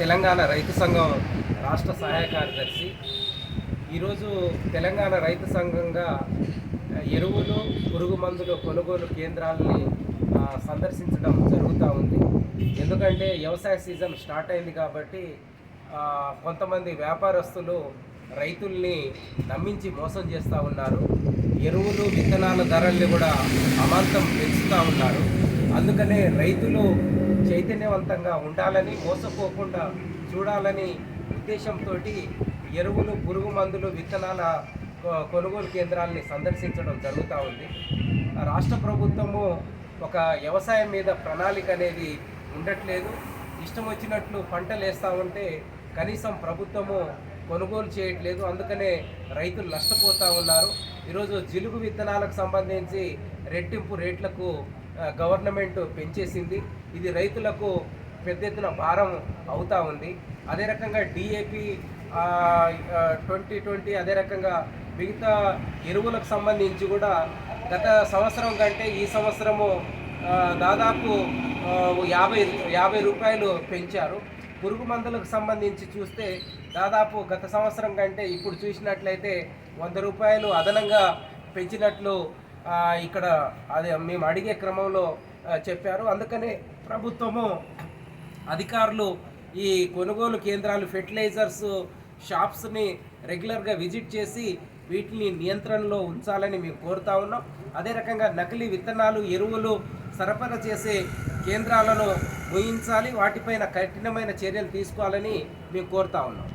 తెలంగాణ రైతు సంఘం రాష్ట్ర సహాయ కార్యదర్శి. ఈరోజు తెలంగాణ రైతు సంఘంగా ఎరువులు పురుగు మందులు కొనుగోలు కేంద్రాలని సందర్శించడం జరుగుతూ ఉంది. ఎందుకంటే వ్యవసాయ సీజన్ స్టార్ట్ అయింది కాబట్టి కొంతమంది వ్యాపారస్తులు రైతుల్ని నమ్మించి మోసం చేస్తూ ఉన్నారు. ఎరువులు విత్తనాల ధరల్ని కూడా అమాంతం పెంచుతూ ఉన్నారు. అందుకనే రైతులు చైతన్యవంతంగా ఉండాలని మోసపోకుండా చూడాలని ఉద్దేశంతో ఎరువులు పురుగు మందులు విత్తనాల కొనుగోలు కేంద్రాలని సందర్శించడం జరుగుతూ ఉంది. రాష్ట్ర ప్రభుత్వము ఒక వ్యవసాయం మీద ప్రణాళిక అనేది ఉండట్లేదు. ఇష్టం వచ్చినట్లు పంటలు వేస్తూ ఉంటే కనీసం ప్రభుత్వము కొనుగోలు చేయట్లేదు. అందుకనే రైతులు నష్టపోతూ ఉన్నారు. ఈరోజు జిలుగు విత్తనాలకు సంబంధించి రెట్టింపు రేట్లకు గవర్నమెంట్ పెంచేసింది. ఇది రైతులకు పెద్ద ఎత్తున భారం అవుతా ఉంది. అదే రకంగా డిఏపి ట్వంటీ ట్వంటీ అదే రకంగా మిగతా ఎరువులకు సంబంధించి కూడా గత సంవత్సరం కంటే ఈ సంవత్సరము దాదాపు యాభై యాభై రూపాయలు పెంచారు. పురుగు మందులకు సంబంధించి చూస్తే దాదాపు గత సంవత్సరం కంటే ఇప్పుడు చూసినట్లయితే వంద రూపాయలు అదనంగా పెంచినట్లు ఇక్కడ అదే మేము అడిగే క్రమంలో చెప్పారు. అందుకనే ప్రభుత్వము అధికారులు ఈ కొనుగోలు కేంద్రాలు ఫెర్టిలైజర్స్ షాప్స్ని రెగ్యులర్గా విజిట్ చేసి వీటిని నియంత్రణలో ఉంచాలని మేము కోరుతా ఉన్నాం. అదే రకంగా నకిలీ విత్తనాలు ఎరువులు సరఫరా చేసే కేంద్రాలను ముయించాలి. వాటిపైన కఠినమైన చర్యలు తీసుకోవాలని మేము కోరుతా ఉన్నాం.